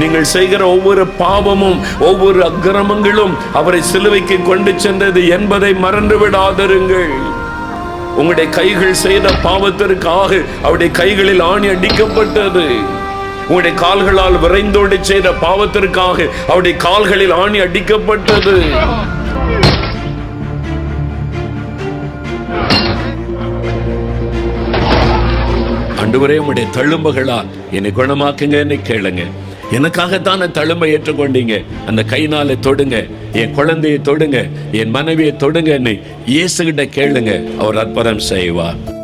நீங்கள் செய்கிற ஒவ்வொரு பாவமும் ஒவ்வொரு அக்கிரமங்களும் அவரை சிலுவைக்கு கொண்டு சென்றது என்பதை மறந்து விடாதருங்கள் உங்களுடைய கைகள் செய்த பாவத்திற்காக அவருடைய கைகளில் ஆணி அடிக்கப்பட்டது. உங்களுடைய கால்களால் விரைந்தோடி செய்த பாவத்திற்காக அவருடைய கால்களில் ஆணி அடிக்கப்பட்டது. ஆண்டவரே உங்களுடைய தழும்புகளால் என்னை குணமாக்குங்க என்னை கேளுங்க. எனக்காகத்தான தழும்பை ஏற்றுக்கொண்டீங்க. அந்த கைனால தொடுங்க. என் குழந்தையை தொடுங்க. என் மனைவியை தொடுங்க இயேசுகிட்ட கேளுங்க. அவர் அற்புதம் செய்வார்.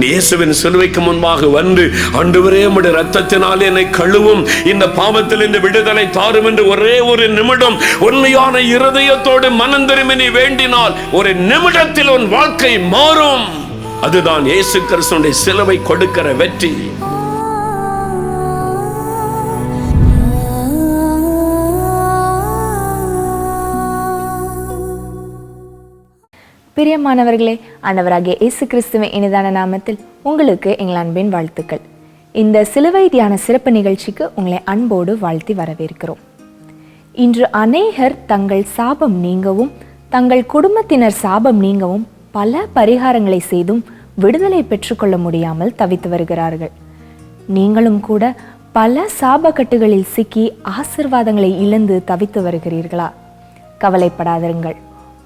இயேசுவின் சிலுவைக்கு முன்பாக வந்து ஆண்டவரே உடைய ரத்தத்தினால் என்னை கழுவும். இந்த பாவத்தில் இந்த விடுதலை தாரும் என்று ஒரே ஒரு நிமிடம் உண்மையான இருதயத்தோடு மனம் திரும்பி நீ வேண்டினால் ஒரு நிமிடத்தில் உன் வாழ்க்கை மாறும். அதுதான் இயேசு கிறிஸ்துடைய சிலுவை கொடுக்கிற வெற்றி. பிரியமானவர்களே ஆண்டவராகிய இயேசு கிறிஸ்துவின் இனிதான நாமத்தில் உங்களுக்கு எங்கள் அன்பின் வாழ்த்துக்கள். இந்த சிலுவை தியான சிறப்பு நிகழ்ச்சிக்கு உங்களை அன்போடு வாழ்த்தி வரவேற்கிறோம். இன்று அநேகர் தங்கள் சாபம் நீங்கவும் தங்கள் குடும்பத்தினர் சாபம் நீங்கவும் பல பரிகாரங்களை செய்தும் விடுதலை பெற்றுக்கொள்ள முடியாமல் தவித்து வருகிறார்கள். நீங்களும் கூட பல சாபக்கட்டுகளில் சிக்கி ஆசிர்வாதங்களை இழந்து தவித்து வருகிறீர்களா? கவலைப்படாதிருங்கள்.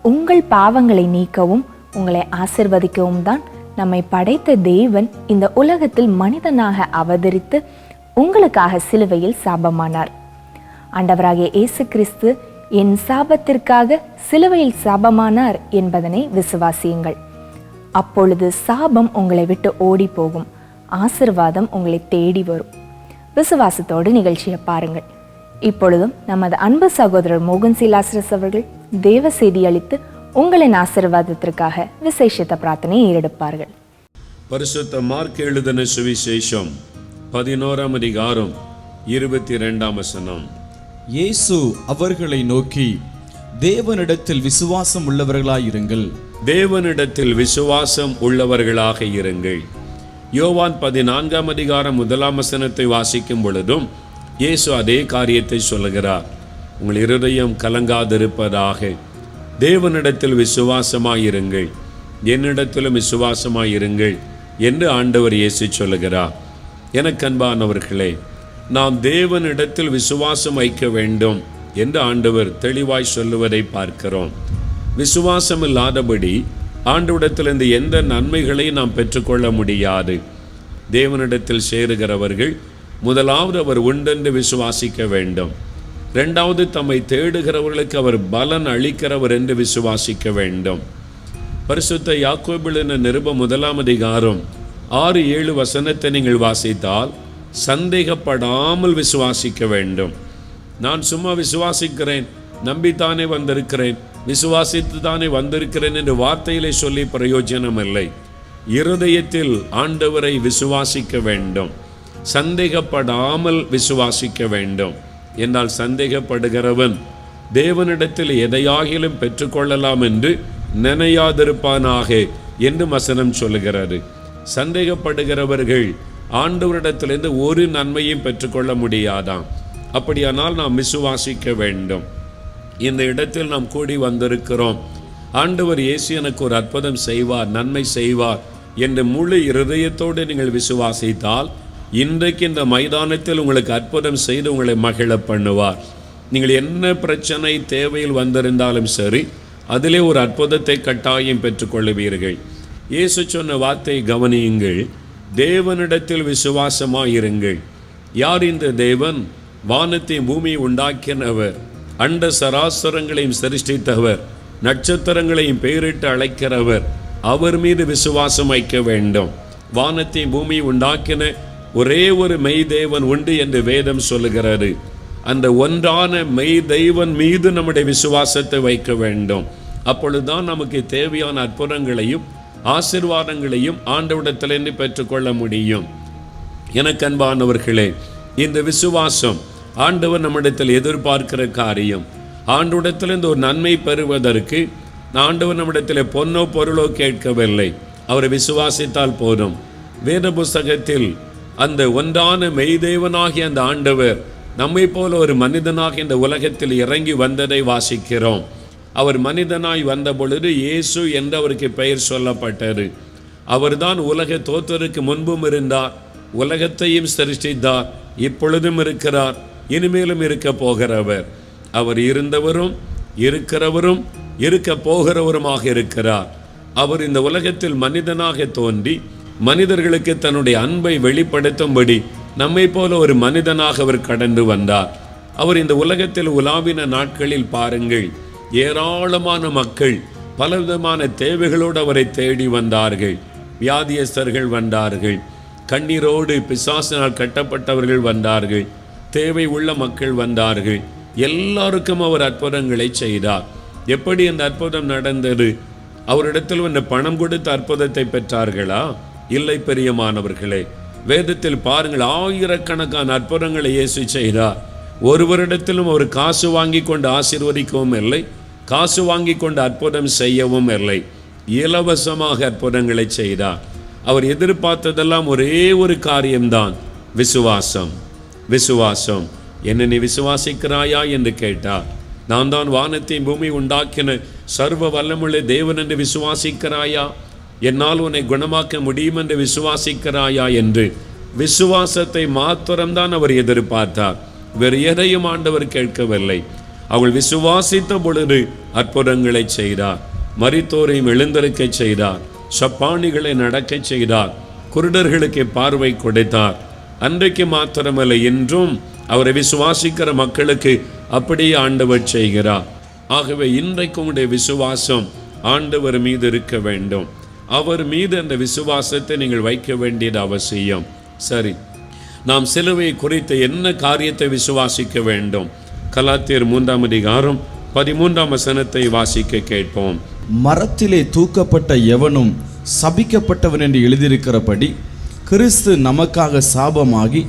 உங்கள் பாவங்களை நீக்கவும் உங்களை ஆசிர்வதிக்கவும் தான் நம்மை படைத்த தேவன் இந்த உலகத்தில் மனிதனாக அவதரித்து உங்களுக்காக சிலுவையில் சாபமானார். ஆண்டவராகிய இயேசு கிறிஸ்து என் சாபத்திற்காக சிலுவையில் சாபமானார் என்பதனை விசுவாசியுங்கள். அப்பொழுது சாபம் உங்களை விட்டு ஓடி போகும் ஆசிர்வாதம் உங்களை தேடி வரும். விசுவாசத்தோடு நிகழ்ச்சியை பாருங்கள். இப்பொழுதும் நமது அன்பு சகோதரர் மோகன் சிலாசரஸ் அவர்கள் தேவ செய்தி அளித்து உங்களின் ஆசிர்வாதத்திற்காக விசேஷித்த பிரார்த்தனை ஏறெடுப்பார்கள் பரிசுத்த மார்க் எழுதின சுவிசேஷம் பதினோராம் அதிகாரம் இருபத்தி இரண்டாம் வசனம். இயேசு அவர்களை நோக்கி தேவனிடத்தில் விசுவாசம் உள்ளவர்களாயிருங்கள். தேவனிடத்தில் விசுவாசம் உள்ளவர்களாக இருங்கள். யோவான் பதினான்காம் அதிகாரம் முதலாம் வசனத்தை வாசிக்கும் பொழுதும் இயேசு அதே காரியத்தை சொல்லுகிறார். உங்கள் இருதயம் கலங்காதிருப்பதாக. தேவனிடத்தில் விசுவாசமாயிருங்கள் என்னிடத்திலும் விசுவாசமாயிருங்கள் என்று ஆண்டவர் இயேசு சொல்லுகிறார். எனக்கு அன்பானவர்களே நாம் தேவனிடத்தில் விசுவாசம் வைக்க வேண்டும் என்று ஆண்டவர் தெளிவாய் சொல்லுவதை பார்க்கிறோம். விசுவாசம் இல்லாதபடி ஆண்டவிடத்திலிருந்து எந்த நன்மைகளையும் நாம் பெற்றுக்கொள்ள முடியாது. தேவனிடத்தில் சேருகிறவர்கள் முதலாவது அவர் உண்டென்று விசுவாசிக்க வேண்டும். இரண்டாவது தம்மை தேடுகிறவர்களுக்கு அவர் பலன் அளிக்கிறவர் என்று விசுவாசிக்க வேண்டும். பரிசுத்த யாக்கோபிளின நிருப முதலாம் அதிகாரம் ஆறு ஏழு வசனத்தை நீங்கள் வாசித்தால் சந்தேகப்படாமல் விசுவாசிக்க வேண்டும். நான் சும்மா விசுவாசிக்கிறேன் நம்பித்தானே வந்திருக்கிறேன் விசுவாசித்து தானே வந்திருக்கிறேன் என்று வார்த்தையிலே சொல்லி பிரயோஜனம் இல்லை இருதயத்தில் ஆண்டவரை விசுவாசிக்க வேண்டும். சந்தேகப்படாமல் விசுவாசிக்க வேண்டும். என்றால் சந்தேகப்படுகிறவன் தேவனிடத்தில் எதையாகிலும் பெற்றுக்கொள்ளலாம் என்று நினையாதிருப்பானாக என்று வசனம் சொல்லுகிறது. சந்தேகப்படுகிறவர்கள் ஆண்டவரிடத்திலிருந்து ஒரு நன்மையும் பெற்றுக்கொள்ள முடியாதாம். அப்படியானால் நாம் விசுவாசிக்க வேண்டும். இந்த இடத்தில் நாம் கூடி வந்திருக்கிறோம். ஆண்டவர் இயேசு எனக்கு ஒரு அற்புதம் செய்வார் நன்மை செய்வார் என்று முழு இருதயத்தோடு நீங்கள் விசுவாசித்தால் இன்றைக்கு இந்த மைதானத்தில் உங்களுக்கு அற்புதம் செய்து உங்களை மகிழ பண்ணுவார். நீங்கள் என்ன பிரச்சனை தேவையில் வந்திருந்தாலும் சரி அதிலே ஒரு அற்புதத்தை கட்டாயம் பெற்றுக்கொள்ளுவீர்கள் இயேசு சொன்ன வார்த்தை கவனியுங்கள் தேவனிடத்தில் விசுவாசமாயிருங்கள். யார் இந்த தேவன்? வானத்தை பூமியை உண்டாக்கினவர். அண்ட சராசரங்களையும் சிருஷ்டித்தவர் நட்சத்திரங்களையும் பெயரிட்டு அழைக்கிறவர் அவர் மீது விசுவாசம் வைக்க வேண்டும். வானத்தை பூமியை உண்டாக்கின ஒரே ஒரு மெய் தேவன் உண்டு என்று வேதம் சொல்லுகிறது. அந்த ஒன்றான மெய் தெய்வன் மீது நம்முடைய விசுவாசத்தை வைக்க வேண்டும். அப்பொழுதுதான் நமக்கு தேவையான அற்புதங்களையும் ஆசிர்வாதங்களையும் ஆண்டவிடத்திலிருந்து பெற்றுக்கொள்ள முடியும். எனக்கு அன்பானவர்களே இந்த விசுவாசம் ஆண்டவர் நம்மிடத்தில் எதிர்பார்க்கிற காரியம். ஆண்டவிடத்திலிருந்து ஒரு நன்மை பெறுவதற்கு ஆண்டவர் நம்மிடத்தில் பொன்னோ பொருளோ கேட்கவில்லை. அவரை விசுவாசித்தால் போதும். வேத புஸ்தகத்தில் அந்த ஒன்றான மெய்தேவனாகிய அந்த ஆண்டவர் நம்மை போல ஒரு மனிதனாக இந்த உலகத்தில் இறங்கி வந்ததை வாசிக்கிறோம். அவர் மனிதனாய் வந்த பொழுது இயேசு என்று அவருக்கு பெயர் சொல்லப்பட்டது. அவர்தான் உலக தோற்றருக்கு முன்பும் இருந்தார் உலகத்தையும் சிருஷ்டித்தார் இப்பொழுதும் இருக்கிறார். இனிமேலும் இருக்க போகிறவர். அவர் இருந்தவரும் இருக்கிறவரும் இருக்க போகிறவருமாக இருக்கிறார். அவர் இந்த உலகத்தில் மனிதனாக தோன்றி மனிதர்களுக்கு தன்னுடைய அன்பை வெளிப்படுத்தும்படி நம்மை போல ஒரு மனிதனாக அவர் கடந்து வந்தார். அவர் இந்த உலகத்தில் உலாவின நாட்களில் பாருங்கள் ஏராளமான மக்கள் பலவிதமான தேவைகளோடு அவரை தேடி வந்தார்கள். வியாதியஸ்தர்கள் வந்தார்கள் கண்ணீரோடு பிசாசினால் கட்டப்பட்டவர்கள் வந்தார்கள். தேவை உள்ள மக்கள் வந்தார்கள். எல்லாருக்கும் அவர் அற்புதங்களை செய்தார். எப்படி அந்த அற்புதம் நடந்தது? அவரிடத்தில் வந்து பணம் கொடுத்து அற்புதத்தை பெற்றார்களா? இல்லை பெரியமானவர்களே வேதத்தில் பாருங்கள் ஆயிரக்கணக்கான அற்புதங்களை இயேசு செய்தார். ஒருவரிடத்திலும் அவர் காசு வாங்கி கொண்டு ஆசிர்வதிக்கவும் இல்லை காசு வாங்கி கொண்டு அற்புதம் செய்யவும் இல்லை. இலவசமாக அற்புதங்களை செய்தார். அவர் எதிர்பார்த்ததெல்லாம் ஒரே ஒரு காரியம்தான் விசுவாசம். விசுவாசம். என்ன நீ விசுவாசிக்கிறாயா என்று கேட்டார். நான் தான் வானத்தையும் பூமி உண்டாக்கின சர்வ வல்லமுள்ள தேவன் என்று விசுவாசிக்கிறாயா? என்னால் உன்னை குணமாக்க முடியும் என்று விசுவாசிக்கிறாயா என்று விசுவாசத்தை மாத்திரம்தான் அவர் எதிர்பார்த்தார். வேறு எதையும் ஆண்டவர் கேட்கவில்லை. அவள் விசுவாசித்த பொழுது அற்புதங்களை செய்தார். மரித்தோரையும் எழுந்திருக்கச் செய்தார். சப்பானிகளை நடக்கச் செய்தார். குருடர்களுக்கு பார்வை கொடுத்தார். அன்றைக்கு மாத்திரமல்ல என்றும் அவரை விசுவாசிக்கிற மக்களுக்கு அப்படியே ஆண்டவர் செய்கிறார். ஆகவே இன்றைக்கு உங்களுடைய விசுவாசம் ஆண்டவர் மீது இருக்க வேண்டும். அவர் மீது அந்த விசுவாசத்தை நீங்கள் வைக்க வேண்டியது அவசியம். சரி நாம் சிலுவை குறித்த என்ன காரியத்தை விசுவாசிக்க வேண்டும்? கலாத்தியர் மூன்றாம் அதிகாரம் பதிமூன்றாம் வசனத்தை வாசிக்க கேட்போம். மரத்திலே தூக்கப்பட்ட எவனும் சபிக்கப்பட்டவன் என்று எழுதியிருக்கிறபடி கிறிஸ்து நமக்காக சாபமாகி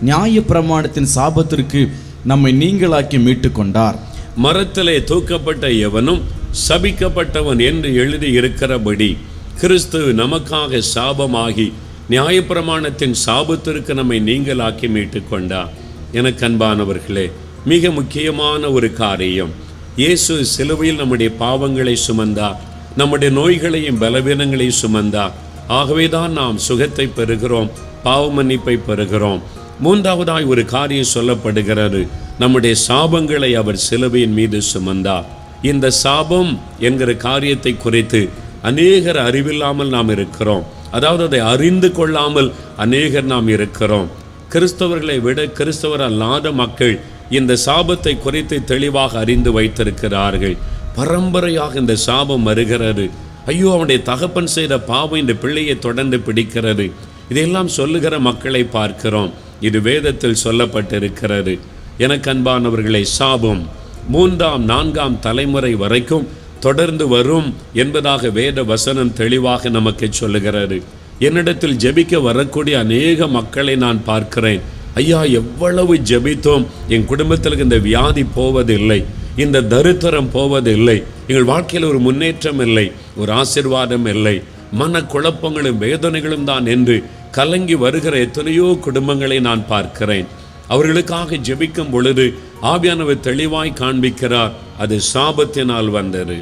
நியாய பிரமாணத்தின் சாபத்திற்கு நம்மை நீங்களாக்கி மீட்டு கொண்டார் மரத்திலே தூக்கப்பட்ட எவனும் சபிக்கப்பட்டவன் என்று எழுதி இருக்கிறபடி கிறிஸ்து நமக்காக சாபமாகி நியாயப்பிரமாணத்தின் சாபத்திற்கு நம்மை நீங்களாக்கி மீட்டு கொண்டார் எனக்கு அன்பானவர்களே மிக முக்கியமான ஒரு காரியம். இயேசு சிலுவையில் நம்முடைய பாவங்களை சுமந்தார் நம்முடைய நோய்களையும் பலவீனங்களையும் சுமந்தார் ஆகவேதான் நாம் சுகத்தை பெறுகிறோம் பாவ மன்னிப்பை பெறுகிறோம். மூன்றாவதாய் ஒரு காரியம் சொல்லப்படுகிறது. நம்முடைய சாபங்களை அவர் சிலுவையின் மீது சுமந்தார். இந்த சாபம் என்கிற காரியத்தை குறித்து அநேகர் அறிவில்லாமல் நாம் இருக்கிறோம். அதாவது அதை அறிந்து கொள்ளாமல் அநேகர் நாம் இருக்கிறோம். கிறிஸ்தவர்களை விட கிறிஸ்தவர் அல்லாத மக்கள் இந்த சாபத்தை குறித்து தெளிவாக அறிந்து வைத்திருக்கிறார்கள். பரம்பரையாக இந்த சாபம் வருகிறது. ஐயோ அவனுடைய தகப்பன் செய்த பாவம் இந்த பிள்ளையை தொடர்ந்து பிடிக்கிறது. இதையெல்லாம் சொல்லுகிற மக்களை பார்க்கிறோம். இது வேதத்தில் சொல்லப்பட்டிருக்கிறது. எனக்கு அன்பானவர்களை சாபம் மூன்றாம் நான்காம் தலைமுறை வரைக்கும் தொடர்ந்து வரும் என்பதாக வேத வசனம் தெளிவாக நமக்கு சொல்லுகிறது. என்னிடத்தில் ஜெபிக்க வரக்கூடிய அநேக மக்களை நான் பார்க்கிறேன். ஐயா எவ்வளவு ஜெபித்தோம். என் குடும்பத்தில் இந்த வியாதி போவதில்லை. இந்த தரித்திரம் போவதில்லை. எங்கள் வாழ்க்கையில் ஒரு முன்னேற்றம் இல்லை ஒரு ஆசிர்வாதம் இல்லை. மன குழப்பங்களும் வேதனைகளும் தான் என்று கலங்கி வருகிற எத்தனையோ குடும்பங்களை நான் பார்க்கிறேன். அவர்களுக்காக ஜெபிக்கும் பொழுது ஆவியானவர் தெளிவாய் காண்பிக்கிறார் அது சாபத்தினால் வந்தது.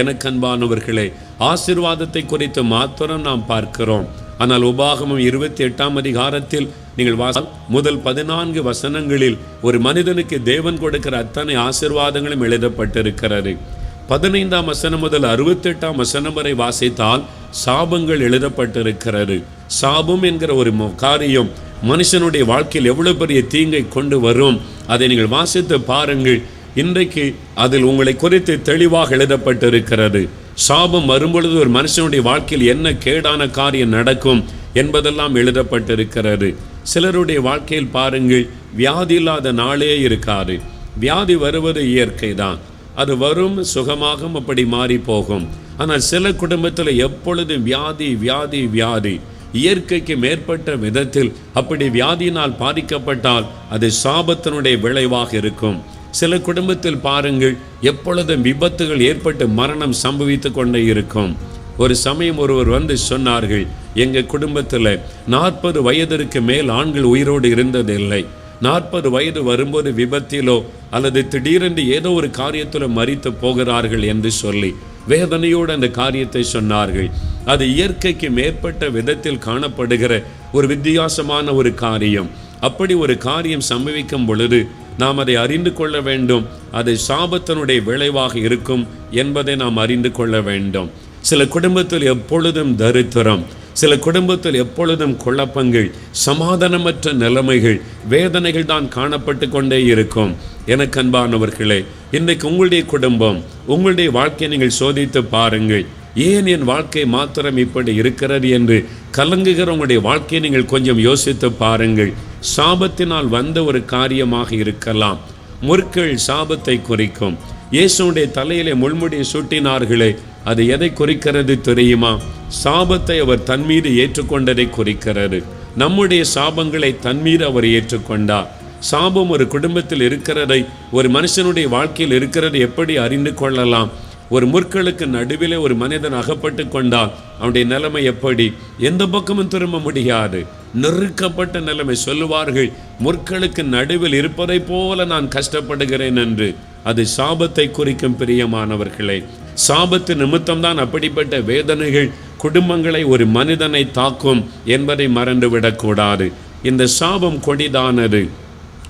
எனக்கன்பானவர்களே ஆசிர்வாதத்தை குறித்து மாத்திரம் நாம் பார்க்கிறோம். ஆனால் உபாகமம் இருபத்தி எட்டாம் அதிகாரத்தில் நீங்கள் வாசல் முதல் பதினான்கு வசனங்களில் ஒரு மனிதனுக்கு தேவன் கொடுக்கிற அத்தனை ஆசிர்வாதங்களும் எழுதப்பட்டிருக்கிறது. பதினைந்தாம் வசனம் முதல் அறுபத்தெட்டாம் வசனம் வரை வாசித்தால் சாபங்கள் எழுதப்பட்டிருக்கிறது. சாபம் என்கிற ஒரு காரியம் மனுஷனுடைய வாழ்க்கையில் எவ்வளவு பெரிய தீங்கை கொண்டு வரும்? அதை நீங்கள் வாசித்து பாருங்கள். இன்றைக்கு அதில் உங்களை குறித்து தெளிவாக எழுதப்பட்டிருக்கிறது. சாபம் வரும்பொழுது ஒரு மனுஷனுடைய வாழ்க்கையில் என்ன கேடான காரியம் நடக்கும் என்பதெல்லாம் எழுதப்பட்டிருக்கிறது. சிலருடைய வாழ்க்கையில் பாருங்கள் வியாதி இல்லாத நாளே இருக்காது. வியாதி வருவது இயற்கை தான் அது வரும் சுகமாகவும் அப்படி மாறி போகும். ஆனால் சில குடும்பத்தில் எப்பொழுது வியாதி வியாதி வியாதி. இயற்கைக்கு மேற்பட்ட விதத்தில் அப்படி வியாதியினால் பாதிக்கப்பட்டால் அது சாபத்தினுடைய விளைவாக இருக்கும். சில குடும்பத்தில் பாருங்கள் எப்பொழுதும் விபத்துகள் ஏற்பட்டு மரணம் சம்பவித்து கொண்டே இருக்கும். ஒரு சமயம் ஒருவர் வந்து சொன்னார்கள் எங்கள் குடும்பத்தில் நாற்பது வயதிற்கு மேல் ஆண்கள் உயிரோடு இருந்ததில்லை. நாற்பது வயது வரும்போது விபத்திலோ அல்லது திடீரென்று ஏதோ ஒரு காரியத்தில் மறித்து போகிறார்கள் என்று சொல்லி வேதனையோடு அந்த காரியத்தை சொன்னார்கள். அது இயற்கைக்கு மேற்பட்ட விதத்தில் காணப்படுகிற ஒரு வித்தியாசமான ஒரு காரியம். அப்படி ஒரு காரியம் சம்பவிக்கும் பொழுது நாம் அதை அறிந்து கொள்ள வேண்டும். அது சாபத்தினுடைய விளைவாக இருக்கும் என்பதை நாம் அறிந்து கொள்ள வேண்டும். சில குடும்பத்தில் எப்பொழுதும் தரித்திரம் சில குடும்பத்தில் எப்பொழுதும் குழப்பங்கள் சமாதானமற்ற நிலைமைகள் வேதனைகள் தான் காணப்பட்டு கொண்டே இருக்கும். எனக்கு அன்பானவர்களே இன்றைக்கு உங்களுடைய குடும்பம் உங்களுடைய வாழ்க்கையை நீங்கள் சோதித்து பாருங்கள். ஏன் என் வாழ்க்கை மாத்திரம் இப்படி இருக்கிறது என்று கலங்குகிற உங்களுடைய வாழ்க்கையை நீங்கள் கொஞ்சம் யோசித்து பாருங்கள். சாபத்தினால் வந்த ஒரு காரியமாக இருக்கலாம். முற்கள் சாபத்தை குறிக்கும். இயேசுடைய தலையிலே முள்முடியை சூட்டினார்களே அது எதை குறிக்கிறது தெரியுமா? சாபத்தை அவர் தன்மீது ஏற்றுக்கொண்டதை குறிக்கிறது. நம்முடைய சாபங்களை தன்மீது அவர் ஏற்றுக்கொண்டார் சாபம் ஒரு குடும்பத்தில் இருக்கிறதை ஒரு மனுஷனுடைய வாழ்க்கையில் இருக்கிறதை எப்படி அறிந்து கொள்ளலாம்? ஒரு முற்களுக்கு நடுவிலே ஒரு மனிதன் அகப்பட்டு கொண்டால் அவனுடைய நிலைமை எப்படி? எந்த பக்கமும் திரும்ப முடியாது. நெருக்கப்பட்ட நிலைமை சொல்லுவார்கள் முற்களுக்கு நடுவில் இருப்பதை போல நான் கஷ்டப்படுகிறேன் என்று. அது சாபத்தை குறிக்கும் பிரியமானவர்களே சாபத்து நிமித்தம்தான் அப்படிப்பட்ட வேதனைகள் குடும்பங்களை ஒரு மனிதனை தாக்கும் என்பதை மறந்துவிடக்கூடாது. இந்த சாபம் கொடிதானது.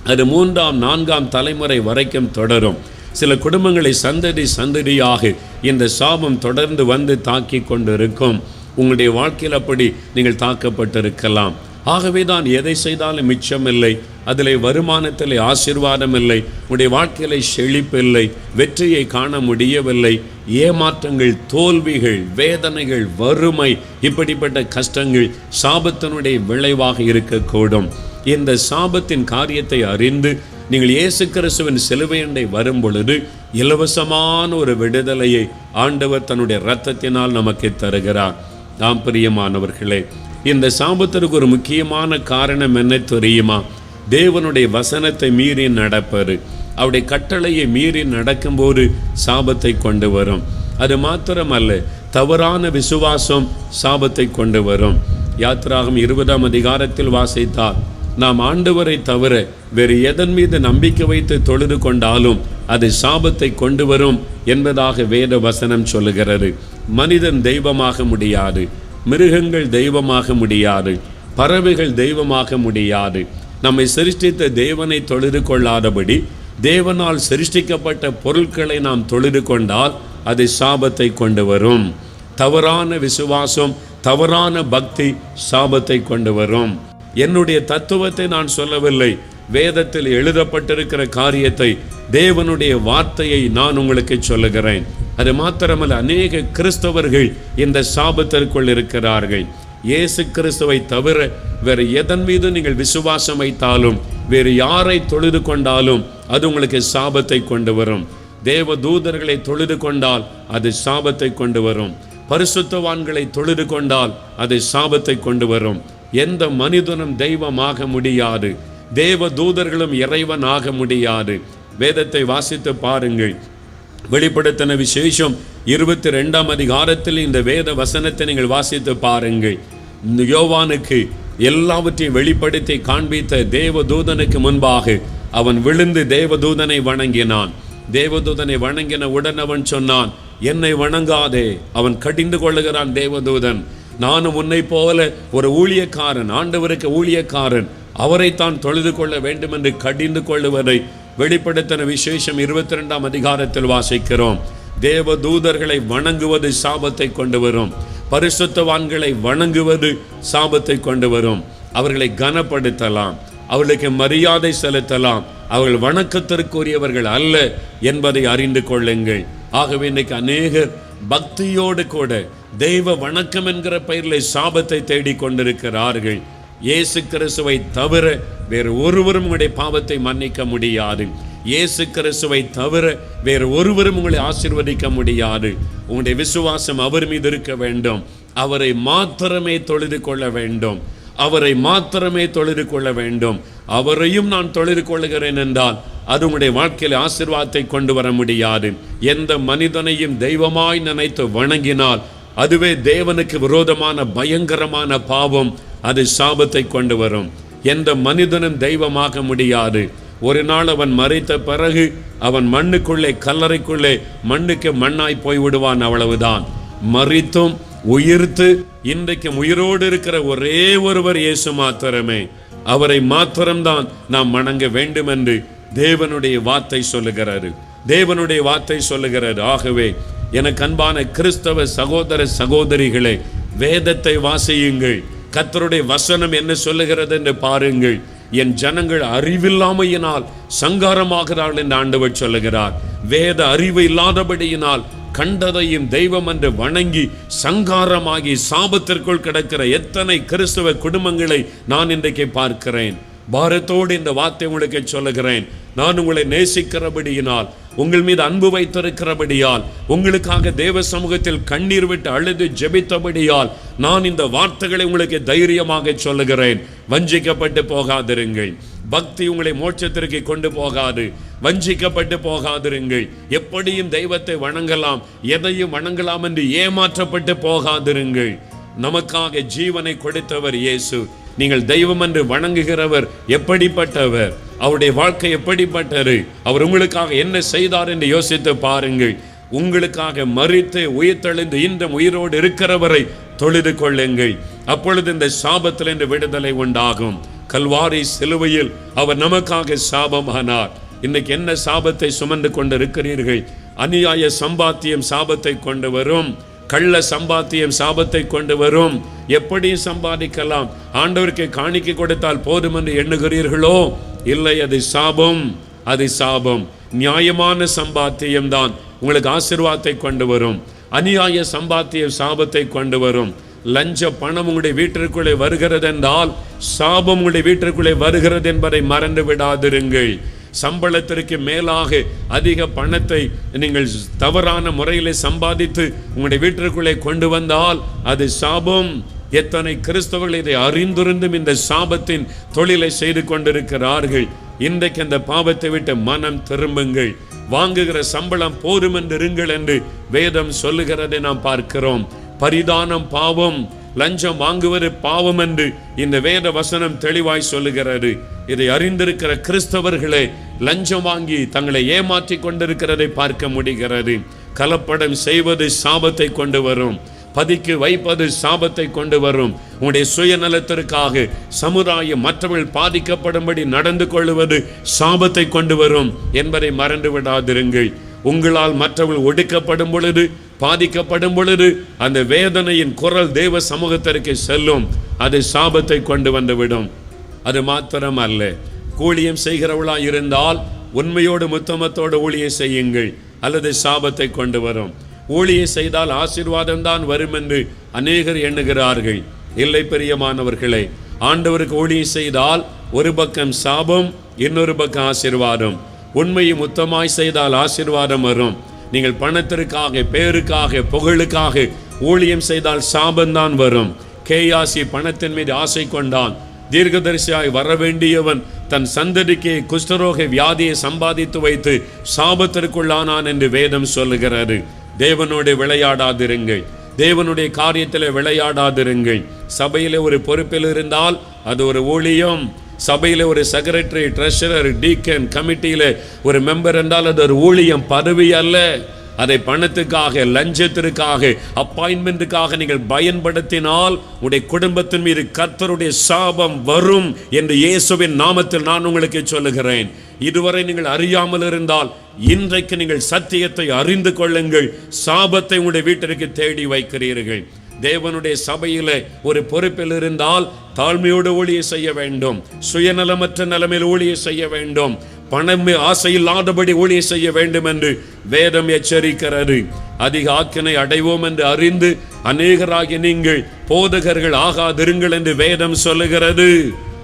அது மூன்றாம் நான்காம் தலைமுறை வரைக்கும் தொடரும். சில குடும்பங்களை சந்ததி சந்ததியாக இந்த சாபம் தொடர்ந்து வந்து தாக்கி கொண்டிருக்கும். உங்களுடைய வாழ்க்கையில் அப்படி நீங்கள் தாக்கப்பட்டிருக்கலாம். ஆகவே தான் எதை செய்தாலும் மிச்சமில்லை. அதில் வருமானத்தில் ஆசீர்வாதம் இல்லை உடைய வாழ்க்கையில செழிப்பில்லை. வெற்றியை காண முடியவில்லை. ஏமாற்றங்கள் தோல்விகள் வேதனைகள் வறுமை இப்படிப்பட்ட கஷ்டங்கள் சாபத்தினுடைய விளைவாக இருக்கக்கூடும். இந்த சாபத்தின் காரியத்தை அறிந்து நீங்கள் இயேசு கிறிஸ்துவின் சிலுவையண்டை வரும் பொழுது இலவசமான ஒரு விடுதலையை ஆண்டவர் தன்னுடைய இரத்தத்தினால் நமக்கு தருகிறார். தாம் பிரியமானவர்களே இந்த சாபத்திற்கு ஒரு முக்கியமான காரணம் என்ன தெரியுமா? தேவனுடைய வசனத்தை மீறி நடப்பது அவருடைய கட்டளையை மீறி நடக்கும்போது சாபத்தை கொண்டு வரும். அது மாத்திரமல்ல தவறான விசுவாசம் சாபத்தை கொண்டு வரும். யாத்ராகம் இருபதாம் அதிகாரத்தில் வாசித்தால் நாம் ஆண்டவரை தவிர வேறு எதன் மீது நம்பிக்கை வைத்து தொழுது கொண்டாலும் அது சாபத்தை கொண்டு வரும் என்பதாக வேத வசனம் சொல்லுகிறது. மனிதன் தெய்வமாக முடியாது. மிருகங்கள் தெய்வமாக முடியாது. பறவைகள் தெய்வமாக முடியாது. நம்மை சிருஷ்டித்த தேவனை தொழுது கொள்ளாதபடி தேவனால் சிருஷ்டிக்கப்பட்ட பொருட்களை நாம் தொழுது கொண்டால் அது சாபத்தை கொண்டு வரும். தவறான விசுவாசம் தவறான பக்தி சாபத்தை கொண்டு வரும். என்னுடைய தத்துவத்தை நான் சொல்லவில்லை. வேதத்தில் எழுதப்பட்டிருக்கிற காரியத்தை தேவனுடைய வார்த்தையை நான் உங்களுக்கு சொல்லுகிறேன். அது மாத்திரமல்ல அநேக கிறிஸ்தவர்கள் இந்த சாபத்திற்குள் இருக்கிறார்கள். இயேசு கிறிஸ்துவை தவிர வேறு எதன் மீது நீங்கள் விசுவாசம் வைத்தாலும் வேறு யாரை தொழுது கொண்டாலும் அது உங்களுக்கு சாபத்தை கொண்டு வரும். தேவ தூதர்களை தொழுது கொண்டால் அது சாபத்தை கொண்டு வரும். பரிசுத்தவான்களை தொழுது கொண்டால் அது சாபத்தை கொண்டு வரும். எந்த மனிதனும் தெய்வமாக முடியாது. தேவ தூதர்களும் இறைவனாக முடியாது. வேதத்தை வாசித்து பாருங்கள். வெளிப்படுத்தின விசேஷம் இருபத்தி ரெண்டாம் அதிகாரத்தில் இந்த வேத வசனத்தை நீங்கள் வாசித்து பாருங்கள். இந்த யோவானுக்கு எல்லாவற்றையும் வெளிப்படுத்தி காண்பித்த தேவதூதனுக்கு முன்பாக அவன் விழுந்து தேவதூதனை வணங்கினான். தேவதூதனை வணங்கின உடன் அவன் சொன்னான் என்னை வணங்காதே அவன் கடிந்து கொள்ளுகிறான் தேவதூதன். நானும் உன்னை போல ஒரு ஊழியக்காரன் ஆண்டவருக்கு ஊழியக்காரன். அவரைத்தான் தொழுது கொள்ள வேண்டும் என்று கடிந்து கொள்ளுவதை வெளிப்படுத்தின விசேஷம் இருபத்தி ரெண்டாம் அதிகாரத்தில் வாசிக்கிறோம். தேவ தூதர்களை வணங்குவது சாபத்தை கொண்டு வரும் பரிசுத்தவான்களை வணங்குவது சாபத்தை கொண்டு வரும் அவர்களை கனப்படுத்தலாம். அவர்களுக்கு மரியாதை செலுத்தலாம். அவர்கள் வணக்கத்திற்குரியவர்கள் அல்ல என்பதை அறிந்து கொள்ளுங்கள். ஆகவே இன்னைக்கு அநேகர் பக்தியோடு கூட தெய்வ வணக்கம் என்கிற பெயரில் சாபத்தை தேடிக் கொண்டிருக்கிறார்கள் இயேசு கிறிஸ்துவை தவிர வேறு ஒருவரும் உங்களுடைய பாவத்தை மன்னிக்க முடியாது. இயேசு கிறிஸ்துவை தவிர வேறு ஒருவரும் உங்களை ஆசிர்வதிக்க முடியாது. உங்களுடைய விசுவாசம் அவர் மீது இருக்க வேண்டும். அவரை மாத்திரமே தொழுது கொள்ள வேண்டும். அவரை மாத்திரமே தொழுது கொள்ள வேண்டும். அவரையும் நான் தொழுது கொள்கிறேன் என்றால் அது உங்களுடைய வாழ்க்கையில் ஆசிர்வாதத்தை கொண்டு வர முடியாது. எந்த மனிதனையும் தெய்வமாய் நினைத்து வணங்கினால் அதுவே தேவனுக்கு விரோதமான பயங்கரமான பாவம் அது சாபத்தை கொண்டு வரும். எந்த மனிதனும் தெய்வமாக முடியாது. ஒரு நாள் அவன் மறைத்த பிறகு அவன் மண்ணுக்குள்ளே கல்லறைக்குள்ளே மண்ணுக்கு மண்ணாய் போய் விடுவான் அவ்வளவுதான். மறித்தும் உயிர்த்து இன்றைக்கும் உயிரோடு இருக்கிற ஒரே ஒருவர் இயேசு மாத்திரமே. அவரை மாத்திரம்தான் நாம் வணங்க வேண்டும் என்று தேவனுடைய வார்த்தை சொல்லுகிறாரு. தேவனுடைய வார்த்தை சொல்லுகிறார் ஆகவே எனக்கு அன்பான கிறிஸ்தவ சகோதர சகோதரிகளே வேதத்தை வாசியுங்கள். கத்தருடைய வசனம் என்ன சொல்லுகிறது என்று பாருங்கள். என் ஜனங்கள் அறிவில்லாமையினால் சங்காரமாகிறாள் என்று ஆண்டவர் சொல்லுகிறார். வேத அறிவு இல்லாதபடியினால் கண்டதையும் தெய்வம் என்று வணங்கி சங்காரமாகி சாபத்திற்குள் கிடக்கிற எத்தனை கிறிஸ்தவ குடும்பங்களை நான் இன்றைக்கு பார்க்கிறேன். பாரத்தோடு இந்த வார்த்தை உங்களுக்கு சொல்லுகிறேன். நான் உங்களை நேசிக்கிறபடியினால் உங்கள் மீது அன்பு வைத்திருக்கிறபடியால் உங்களுக்காக தேவ சமூகத்தில் கண்ணீர் விட்டு அழுது ஜெபித்தபடியால் நான் இந்த வார்த்தைகளை உங்களுக்கு தைரியமாக சொல்லுகிறேன். வஞ்சிக்கப்பட்டு போகாதிருங்கள். பக்தி உங்களை மோட்சத்திற்கு கொண்டு போகாது. வஞ்சிக்கப்பட்டு போகாதிருங்கள். எப்படியும் தெய்வத்தை வணங்கலாம் எதையும் வணங்கலாம் என்று ஏமாற்றப்பட்டு போகாதிருங்கள். நமக்காக ஜீவனை கொடுத்தவர் இயேசு. நீங்கள் தெய்வம் என்று வணங்குகிறவர் எப்படிப்பட்டவர்? அவருடைய வாழ்க்கை எப்படிப்பட்டது? அவர் உங்களுக்காக என்ன செய்தார் என்று யோசித்து பாருங்கள். உங்களுக்காக மறித்து உயிர்த்தெழுந்து இன்றும் உயிரோடு இருக்கிறவரை தொழுது கொள்ளுங்கள். அப்பொழுது இந்த சாபத்தில் இருந்து விடுதலை உண்டாகும். கல்வாரி சிலுவையில் அவர் நமக்காக சாபமானார். இன்னைக்கு என்ன சாபத்தை சுமந்து கொண்டு இருக்கிறீர்கள் அநியாய சம்பாத்தியம் சாபத்தை கொண்டு வரும். கள்ள சம்பாத்தியம் சாபத்தை கொண்டு வரும். எப்படி சம்பாதிக்கலாம். ஆண்டவருக்கு காணிக்க கொடுத்தால் போதும் என்று எண்ணுகிறீர்களோ? இல்லை அது சாபம். அது சாபம். நியாயமான சம்பாத்தியம் தான். உங்களுக்கு ஆசிர்வாதத்தை கொண்டு வரும். அநியாய சம்பாத்தியம் சாபத்தை கொண்டு வரும். லஞ்ச பணம் உங்களுடைய வீட்டிற்குள்ளே வருகிறது என்றால் சாபம் உங்களுடைய வீட்டிற்குள்ளே வருகிறது என்பதை மறந்து விடாதிருங்கள். சம்பளத்திற்கு மேலாக அதிக பணத்தை நீங்கள் தவறான முறையில் சம்பாதித்து உங்களுடைய வீட்டிற்குள்ளே கொண்டு வந்தால் அது சாபம். எத்தனை கிறிஸ்தவர்கள் இதை அறிந்திருந்தும் இந்த சாபத்தின் தொழிலை செய்து கொண்டிருக்கிறார்கள். இன்றைக்கு அந்த பாவத்தை விட்டு மனம் திரும்புங்கள். வாங்குகிற சம்பளம் போரும் என்று இருங்கள் என்று வேதம் சொல்லுகிறதை நாம் பார்க்கிறோம். பரிதானம் பாவம். லஞ்சம் வாங்குவது பாவம் என்று இந்த வேத வசனம் தெளிவாய் சொல்லுகிறது. இதை அறிந்திருக்கிற கிறிஸ்தவர்களே லஞ்சம் வாங்கி தங்களை ஏமாற்றி கொண்டிருக்கிறதை பார்க்க முடிகிறது. கலப்படம் செய்வது சாபத்தை கொண்டு வரும். பதிக்கு வைப்பது சாபத்தை கொண்டு வரும். உங்களுடைய சுயநலத்திற்காக சமுதாயம் மற்றவர்கள் பாதிக்கப்படும்படி நடந்து கொள்வது சாபத்தை கொண்டு வரும் என்பதை மறந்து விடாதிருங்கள். உங்களால் மற்றவர்கள் ஒடுக்கப்படும் பொழுது பாதிக்கப்படும் பொழுது அந்த வேதனையின் குரல் தேவ சமூகத்திற்கு செல்லும். அது சாபத்தை கொண்டு வந்துவிடும் அது மாத்திரம் அல்ல கூலியம் செய்கிறவளா இருந்தால் உண்மையோடு முத்தமத்தோடு ஊழியம் செய்யுங்கள். அல்லது சாபத்தை கொண்டு வரும். ஊழியம் செய்தால் ஆசீர்வாதம் தான் வரும் என்று அநேகர் எண்ணுகிறார்கள். இல்லை பெரியமானவர்களே ஆண்டவருக்கு ஊழியம் செய்தால் ஒரு பக்கம் சாபம் இன்னொரு பக்கம் ஆசீர்வாதம். உண்மையை முத்தமாய் செய்தால் ஆசீர்வாதம் வரும். நீங்கள் பணத்திற்காக பேருக்காக புகழுக்காக ஊழியம் செய்தால் சாபம்தான் வரும். கேயாசி பணத்தின் மீது ஆசை கொண்டான் தீர்க்கதரிசியாய் வர வேண்டியவன் தன் சந்ததிக்கு குஷ்டரோக வியாதியை சம்பாதித்து வைத்து சாபத்திற்குள்ளானான் என்று வேதம் சொல்லுகிறது. தேவனோடு விளையாடாதிருங்கள். தேவனுடைய காரியத்தில் விளையாடாதிருங்கள். சபையில் ஒரு பொறுப்பில் இருந்தால் அது ஒரு ஊழியம். சபையில் ஒரு செக்ரட்டரி ட்ரெஷரர் டீக்கன் கமிட்டியில் ஒரு மெம்பர் என்றால் அது ஒரு ஊழியம். பதவி அல்ல. அதை பணத்துக்காக லஞ்சத்திற்காக அப்பாயின்மெண்ட்டுக்காக நீங்கள் பயன்படுத்தினால் உடைய குடும்பத்தின் மீது கர்த்தருடைய சாபம் வரும் என்று இயேசுவின் நாமத்தில் நான் உங்களுக்கு சொல்லுகிறேன். இதுவரை நீங்கள் அறியாமல் இருந்தால் இன்றைக்கு நீங்கள் சத்தியத்தை அறிந்து கொள்ளுங்கள். சாபத்தை உங்களுடைய வீட்டிற்கு தேடி வைக்கிறீர்கள். தேவனுடைய சபையில ஒரு பொறுப்பில் இருந்தால் தாழ்மையோடு ஊழிய செய்ய வேண்டும். சுயநலமற்ற நிலைமையில் ஊழிய செய்ய வேண்டும். பணமே ஆசை இல்லாதபடி ஊழிய செய்ய வேண்டும் என்று வேதம் எச்சரிக்கிறது. அதிக ஆக்கினை அடைவோம் என்று அறிந்து அநேகராகி நீங்கள் போதகர்கள் ஆகாதிருங்கள் என்று வேதம் சொல்லுகிறது.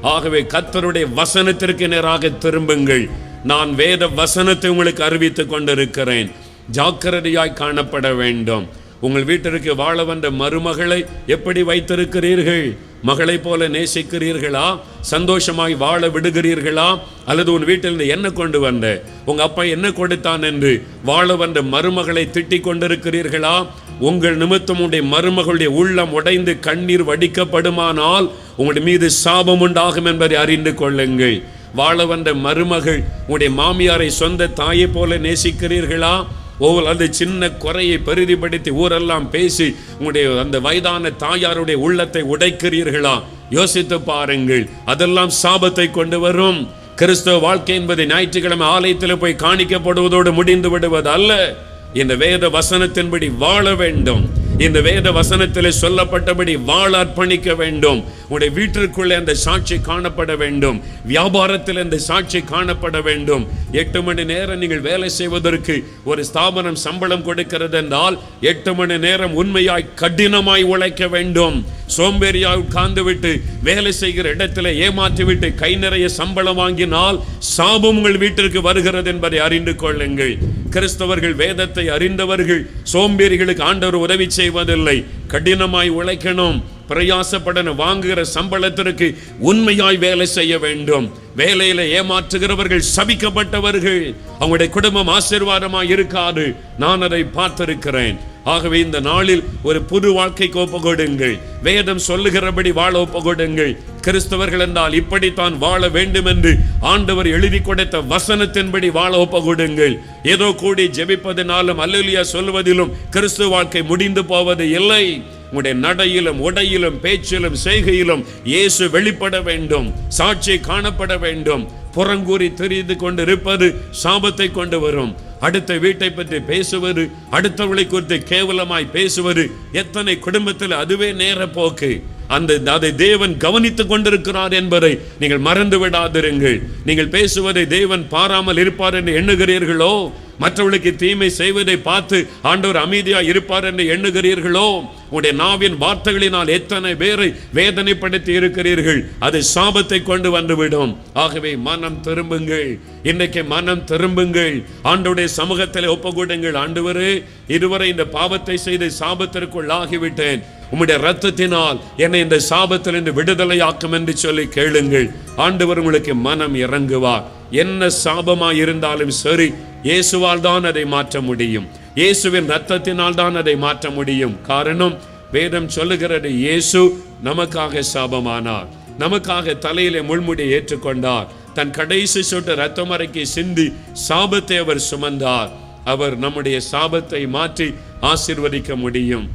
ஆகவே கர்த்தருடைய வசனத்திற்கு நேராக திரும்புங்கள். நான் வேத வசனத்தை உங்களுக்கு அறிவித்துக் கொண்டிருக்கிறேன். ஜாக்கிரதையாய் காணப்பட வேண்டும். உங்கள் வீட்டிற்கு வாழ வந்த மருமகளை எப்படி வைத்திருக்கிறீர்கள்? மகளை போல நேசிக்கிறீர்களா? சந்தோஷமாய் வாழ விடுகிறீர்களா? அல்லது உன் வீட்டிலிருந்து என்ன கொண்டு வந்த? உங்க அப்பா என்ன கொடுத்தான் என்று வாழ வந்த மருமகளை திட்டிக் கொண்டிருக்கிறீர்களா? உங்கள் நிமித்தம் உடைய மருமகளுடைய உள்ளம் உடைந்து கண்ணீர் வடிக்கப்படுமானால் உங்களுடைய மீது சாபம் உண்டாகும் என்பதை அறிந்து கொள்ளுங்கள். வாழ வந்த மருமகள் உங்களுடைய மாமியாரை சொந்த தாயை போல நேசிக்கிறீர்களா? ஓவல் அந்த சின்ன குறையை பெரிதிப்படுத்தி ஊரெல்லாம் பேசி உங்களுடைய அந்த வயதான தாயாருடைய உள்ளத்தை உடைக்கிறீர்களா? யோசித்து பாருங்கள். அதெல்லாம் சாபத்தை கொண்டு வரும். கிறிஸ்தவ வாழ்க்கை என்பதை ஞாயிற்றுக்கிழமை ஆலயத்தில் போய் காணிக்கப்படுவதோடு முடிந்து விடுவது அல்ல இந்த வேத வசனத்தின்படி வாழ வேண்டும். இந்த வேத வசனத்தில் சொல்லப்பட்டபடி வாழ அர்ப்பணிக்க வேண்டும். உங்களுடைய வீட்டிற்குள்ளே அந்த சாட்சி காணப்பட வேண்டும். வியாபாரத்தில் அந்த சாட்சி காணப்பட வேண்டும். எட்டு மணி நேரம் நீங்கள் வேலை செய்வதற்கு ஒரு ஸ்தாபனம் சம்பளம் கொடுக்கிறது என்றால் எட்டு மணி நேரம் உண்மையாய் கடினமாய் உழைக்க வேண்டும். சோம்பேறியாய் உட்கார்ந்து விட்டு வேலை செய்கிற இடத்துல ஏமாற்றி விட்டு கை நிறைய சம்பளம் வாங்கினால் சாபம் உங்கள் வீட்டிற்கு வருகிறது என்பதை அறிந்து கொள்ளுங்கள். கிறிஸ்தவர்கள் வேதத்தை அறிந்தவர்கள் சோம்பேறிகளுக்கு ஆண்டவர் உதவி செய்வதில்லை. கடினமாய் உழைக்கணும். பிரயாசப்படணும் வாங்குகிற சம்பளத்திற்கு உண்மையாய் வேலை செய்ய வேண்டும். வேலையில ஏமாற்றுகிறவர்கள் சபிக்கப்பட்டவர்கள் அவங்களுடைய குடும்பம் ஆசீர்வாதமா இருக்காது. நான் அதை பார்த்திருக்கிறேன். ஆகவே இந்த நாளில் ஒரு புது வாழ்க்கைக்கு ஒப்பு வேதம் சொல்லுகிறபடி வாழ ஒப்பகொடுங்கள் கிறிஸ்தவர்கள் என்றால் இப்படித்தான் வாழ வேண்டும் என்று ஆண்டவர் எழுதி கொடுத்த வசனத்தின்படி வாழ ஒப்பகொடுங்கள் ஏதோ கூடி ஜெபிப்பதினாலும் அல்லலியா சொல்வதிலும் கிறிஸ்துவ வாழ்க்கை முடிந்து போவது இல்லை. உங்களுடைய நடையிலும் உடையிலும் பேச்சிலும் செய்கையிலும் இயேசு வெளிப்பட வேண்டும் சாட்சி காணப்பட வேண்டும். புறங்கூறி தெரிந்து கொண்டிருப்பது சாபத்தை கொண்டு வரும். அடுத்த வீட்டை பற்றி பேசுவது அடுத்தவளை குறித்து கேவலமாய் பேசுவது எத்தனை குடும்பத்தில் அதுவே நேர போக்கு. அந்த அதை தேவன் கவனித்துக் கொண்டிருக்கிறார் என்பதை நீங்கள் மறந்து விடாதிருங்கள். நீங்கள் பேசுவதை தேவன் பாராமல் இருப்பார் என்று எண்ணுகிறீர்களோ? மற்றவர்களுக்கு தீமை செய்வதை பார்த்து ஆண்டவர் அமைதியா இருப்பார் என்று எண்ணுகிறீர்களோ? உங்களுடைய நாவின் வார்த்தைகளினால் எத்தனை பேரை வேதனைப்படுத்தி இருக்கிறீர்கள்? அது சாபத்தை கொண்டு வந்துவிடும். ஆகவே மனம் திரும்புங்கள். இன்றைக்கு மனம் திரும்புங்கள். ஆண்டோடைய சமூகத்தில் ஒப்புக்கூடுங்கள் ஆண்டவரே. இதுவரை இந்த பாவத்தை செய்து சாபத்திற்குள் ஆகிவிட்டேன். உம்முடைய ரத்தத்தினால் என்னை இந்த சாபத்திலிருந்து விடுதலையாக்கும் என்று சொல்லி கேளுங்கள். ஆண்டவர் உங்களுக்கு மனம் இறங்குவார். என்ன சாபமா இருந்தாலும் சரி இயேசுவால் தான் அதை மாற்ற முடியும். இயேசுவின் ரத்தத்தினால் தான் அதை மாற்ற முடியும். காரணம் வேதம் சொல்லுகிறது இயேசு நமக்காக சாபமானார். நமக்காக தலையிலே முள்முடி ஏற்றுக்கொண்டார். தன் கடைசி சொட்டு ரத்தமரைக்கு சிந்தி சாபத்தை அவர் சுமந்தார். அவர் நம்முடைய சாபத்தை மாற்றி ஆசிர்வதிக்க முடியும்.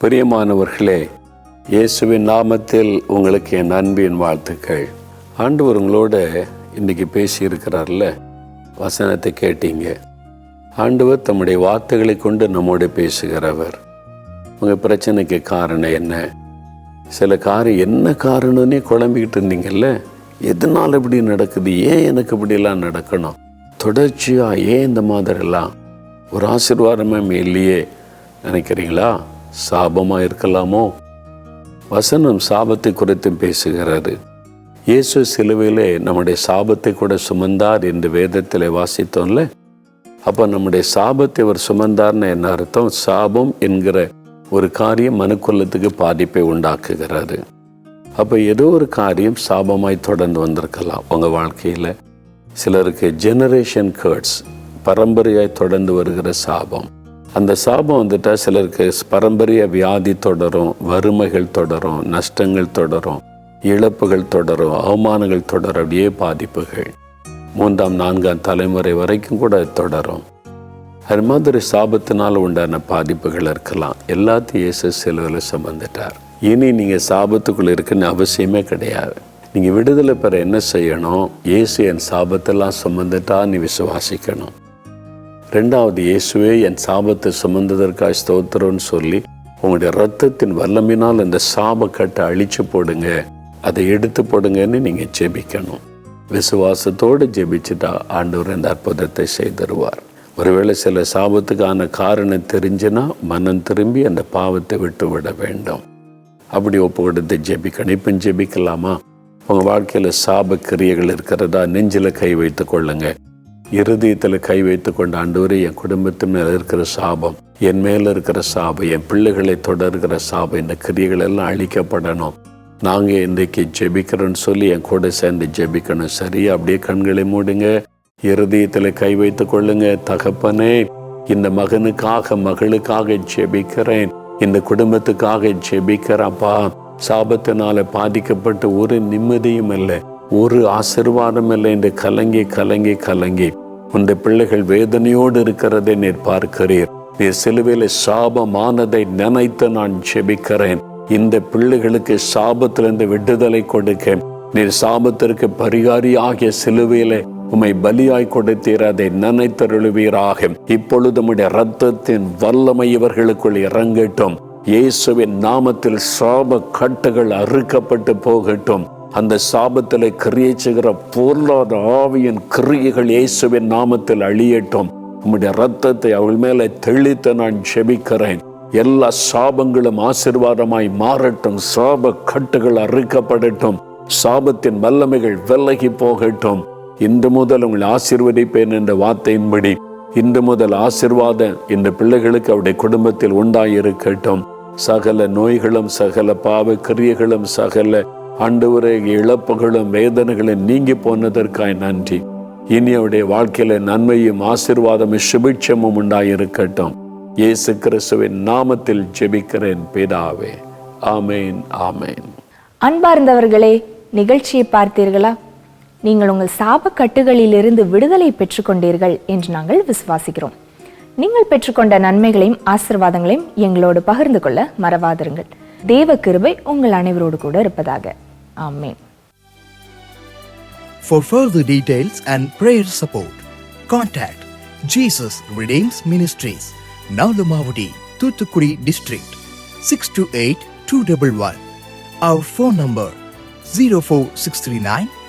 பிரியமானவர்களே இயேசுவின் நாமத்தில் உங்களுக்கு என் அன்பின் வாழ்த்துக்கள். ஆண்டவர் உங்களோட இன்னைக்கு பேசியிருக்கிறார்ல வசனத்தை கேட்டீங்க. ஆண்டவர் தம்முடைய வார்த்தைகளை கொண்டு நம்மோட பேசுகிறவர். உங்கள் பிரச்சனைக்கு காரணம் என்ன? சில காரியம் என்ன காரணம்னே குழம்பிக்கிட்டு இருந்தீங்கல்ல? எதனால் இப்படி நடக்குது? ஏன் எனக்கு இப்படிலாம் நடக்கணும்? தொடர்ச்சியாக ஏன் இந்த மாதிரிலாம்? ஒரு ஆசீர்வாதமே இல்லையே. நினைக்கிறீங்களா? சாபமாக இருக்கலாமோ? வசனம் சாபத்தை குறித்து பேசுகிறது. இயேசு சிலுவையிலே நம்முடைய சாபத்தை கூட சுமந்தார் என்று வேதத்தில் வாசித்தோம்ல? அப்போ நம்முடைய சாபத்தை அவர் சுமந்தார்னு என்ன அர்த்தம்? சாபம் என்கிற ஒரு காரியம் மனுக்குள்ளத்துக்கு பாதிப்பை உண்டாக்குகிறது. அப்போ ஏதோ ஒரு காரியம் சாபமாய் தொடர்ந்து வந்திருக்கலாம். உங்கள் வாழ்க்கையில் சிலருக்கு ஜெனரேஷன் கேர்ட்ஸ் பரம்பரையாய் தொடர்ந்து வருகிற சாபம். அந்த சாபம் வந்துட்டால் சிலருக்கு பரம்பரைய வியாதி தொடரும் வறுமைகள் தொடரும் நஷ்டங்கள் தொடரும் இழப்புகள் தொடரும் அவமானங்கள் தொடரும் அப்படியே பாதிப்புகள். மூன்றாம் நான்காம் தலைமுறை வரைக்கும் கூட தொடரும். அது மாதிரி சாபத்தினால் உண்டான பாதிப்புகள் இருக்கலாம். எல்லாத்தையும் இயேசு சிலுவையில் சுமந்துட்டார். இனி நீங்கள் சாபத்துக்குள்ள இருக்குன்னு அவசியமே கிடையாது. நீங்கள் விடுதலை பெற என்ன செய்யணும்? இயேசு என் சாபத்தெல்லாம் சுமந்துட்டா நீ விசுவாசிக்கணும். ரெண்டாவது இயேசுவே என் சாபத்தை சுமந்ததற்காக ஸ்தோத்திரம்னு சொல்லி உங்களுடைய ரத்தத்தின் வல்லமினால் அந்த சாபக்கட்டை அழிச்சு போடுங்க. அதை எடுத்து போடுங்கன்னு நீங்கள் ஜெபிக்கணும். விசுவாசத்தோடு ஜெபிச்சுட்டா ஆண்டவர் இந்த அற்புதத்தை செய்தருவார். ஒருவேளை சில சாபத்துக்கான காரணம் தெரிஞ்சுன்னா மனம் திரும்பி அந்த பாவத்தை விட்டு விட வேண்டும். அப்படி ஒப்பு கொடுத்து ஜெபிக்கணும். இப்போ ஜெபிக்கலாமா? உங்கள் வாழ்க்கையில் சாப கிரியைகள் இருக்கிறதா? நெஞ்சில் கை வைத்து கொள்ளுங்க. இருதயத்தில் கை வைத்து கொண்ட ஆண்டவரே என் குடும்பத்து மேல இருக்கிற சாபம் என் மேல இருக்கிற சாபம் என் பிள்ளைகளை தொடர்கிற சாபம் இந்த கிரியைகள் எல்லாம் அழிக்கப்படணும். நாங்கள் இன்றைக்கு ஜெபிக்கிறோன்னு சொல்லி என் கூட சேர்ந்து ஜெபிக்கணும். சரியா? அப்படியே கண்களை மூடுங்க. இருதயத்தில் கை வைத்துக் கொள்ளுங்க தகப்பனே. இந்த மகனுக்காக மகளுக்காக ஜெபிக்கிறேன். இந்த குடும்பத்துக்காக ஜெபிக்கிறப்பா சாபத்தினால பாதிக்கப்பட்டு ஒரு நிம்மதியும் இல்லை ஒரு ஆசிர்வாதம் இல்லை. என்று கலங்கி கலங்கி கலங்கி உந்த பிள்ளைகள் வேதனையோடு இருக்கிறதை நீர் பார்க்கிறீர். நீர் சிலுவையில் சாபமானதை நினைத்து நான் செபிக்கிறேன் இந்த பிள்ளைகளுக்கு சாபத்திலிருந்து விடுதலை கொடுக்க நீர் சாபத்திற்கு பரிகாரி ஆகிய சிலுவையிலே உமை பலியாய் கொடுத்தீர் அதை நினைத்தருளுவீராக. இப்பொழுது உம்முடைய ரத்தத்தின் வல்லமை இவர்களுக்குள் இறங்கட்டும். இயேசுவின் நாமத்தில் சாப கட்டுகள் அறுக்கப்பட்டு போகட்டும். அந்த சாபத்தில் கிரியை செய்கிற பொருளாத ஆவியின் கிரியைகள் இயேசுவின் நாமத்தில் அழியட்டும். உம்முடைய ரத்தத்தை அவள் மேலே தெளித்து நான் செபிக்கிறேன் எல்லா சாபங்களும் ஆசிர்வாதமாய் மாறட்டும். சாப கட்டுகள் அறுக்கப்படட்டும். சாபத்தின் வல்லமைகள் விலகி போகட்டும். இன்று முதல் உங்களை ஆசீர்வதிப்பேன் என்ற வார்த்தையின்படி இன்று முதல் ஆசிர்வாதம் இந்த பிள்ளைகளுக்கு அவருடைய குடும்பத்தில் உண்டாயிருக்கட்டும். சகல நோய்களும் சகல பாவ கிரியைகளும் சகல ஆண்டவரே இழப்புகளும் வேதனைகளும் நீங்கி போனதற்காய் நன்றி. இனி அவருடைய வாழ்க்கையில நன்மையும் ஆசிர்வாதமும் சுபிட்சமும் உண்டாயிருக்கட்டும். இயேசு கிறிஸ்துவின் நாமத்தில் ஜெபிக்கிறேன் பிதாவே. ஆமேன் ஆமேன். அன்பார்ந்தவர்களே நிகழ்ச்சியை பார்த்தீர்களா? நீங்கள் உங்கள் சாபக்கட்டுகளிலிருந்து விடுதலை பெற்றுக்கொண்டீர்கள் என்று நாங்கள் விசுவாசிக்கிறோம். நீங்கள் பெற்றுக்கொண்ட நன்மைகளையும் ஆசிர்வாதங்களையும் எங்களோடு பகிர்ந்து கொள்ள மறவாதிருங்கள். தேவ கிருபை உங்கள் அனைவரோடு கூட இருப்பதாக. Amen. For further details and prayer support, contact Jesus Redeems Ministries, Nalamavadi, Thuthukudi District, 628-211. Our phone number 04639